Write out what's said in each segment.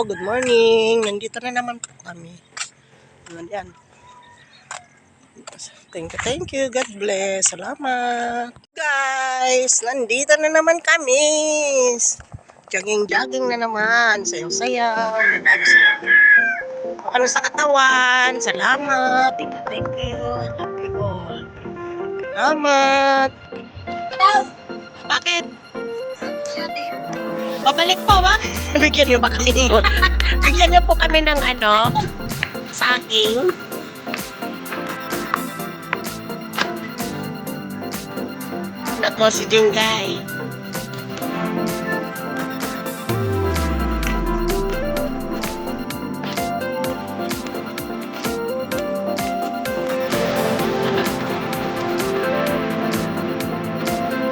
Good morning. Nandito na naman po kami. Ayan, yan. Thank you, thank you. God bless. Salamat. Guys, nandito na naman kami. Jogging-jogging na naman. Sayaw-sayaw. Ano sa katawan. Salamat. Thank you, thank you. Happy all. Salamat. Bakit? Babalik po ba? Bigyan niyo ba kami? Bigyan niyo po kami ng ano? Saging. Anak mo si Jingay.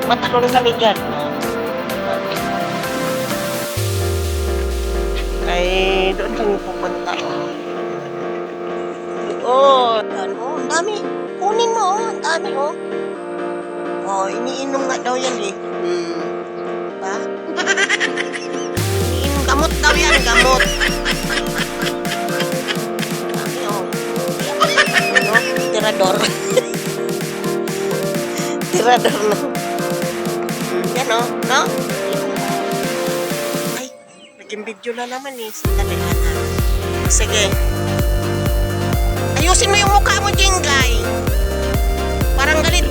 Matalong kami dyan. Ay, doon kami pupunta. Oh. Oh, ano, ang dami. Kunin mo, oh, ang dami, oh. Oh, iniinom nga daw yan, eh. Hmm. Ba? Iniinom, gamot daw yan, gamot. Dami, oh. Ano, tirador. tirador. Hmm, Yan, oh, no? Ay, naging video na naman, eh. Sandali na. Sige. Ayusin mo yung mukha mo, Jingay. Parang galit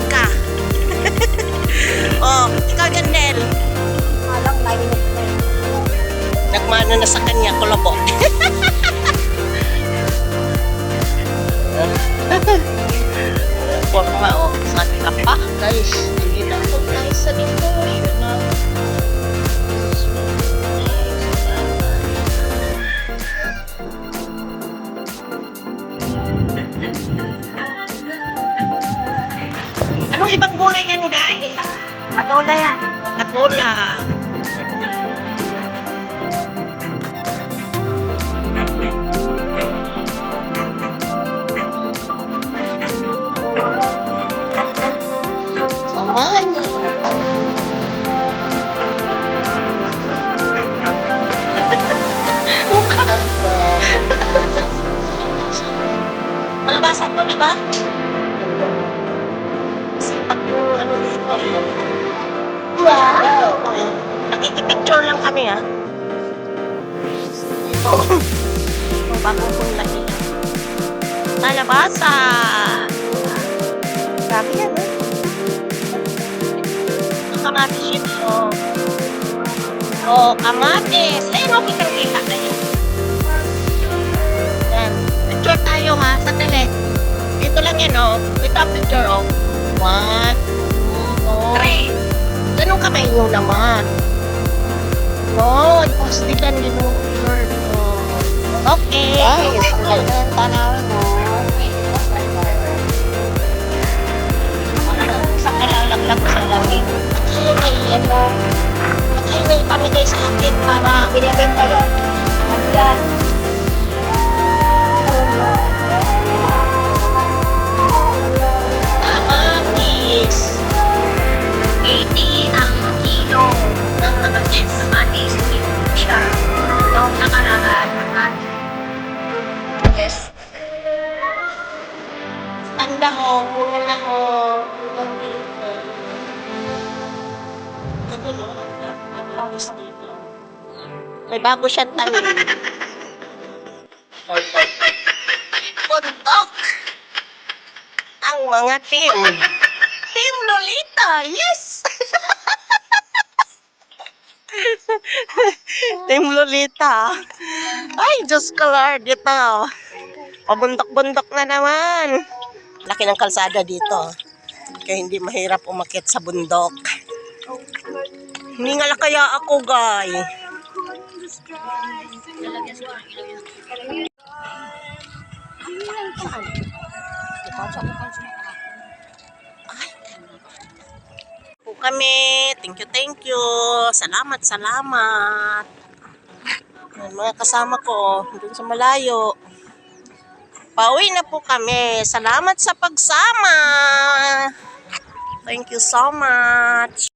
Gulay yan, guys? Patola yan. Katola. Aman. Malabasan mo, di ba? Ano dito. Wow! Nakikipicture lang kami, ha? Ito. Ang bagong punla nila. Kalabasa! Grabe yan, ha? Ang kamatis yun, oh. Oh, kamatis. Ayun, oh, kitang-kita na yun. Yan. Picture tayo, ha? Sandali. Dito lang yan, oh. Ito ang picture, oh. One, two, three. Ganun kamay nyo naman. No, postigan din mo. Okay. Guys, ang ganda ng Tanda mo, muna na mo. May bago siyang tanim. Bundok! Ang mga team. Team Lolita, yes! team Lolita. Ay, Diyos ko Lord, dito. Pabundok-bundok na naman. Laki ng kalsada dito. Kaya hindi mahirap umakit sa bundok. Hindi nga lang kaya ako, guy. po kami. Thank you, thank you. Salamat, salamat. Yan, mga kasama ko, dun sa malayo. Pauwi na po kami. Salamat sa pagsama. Thank you so much.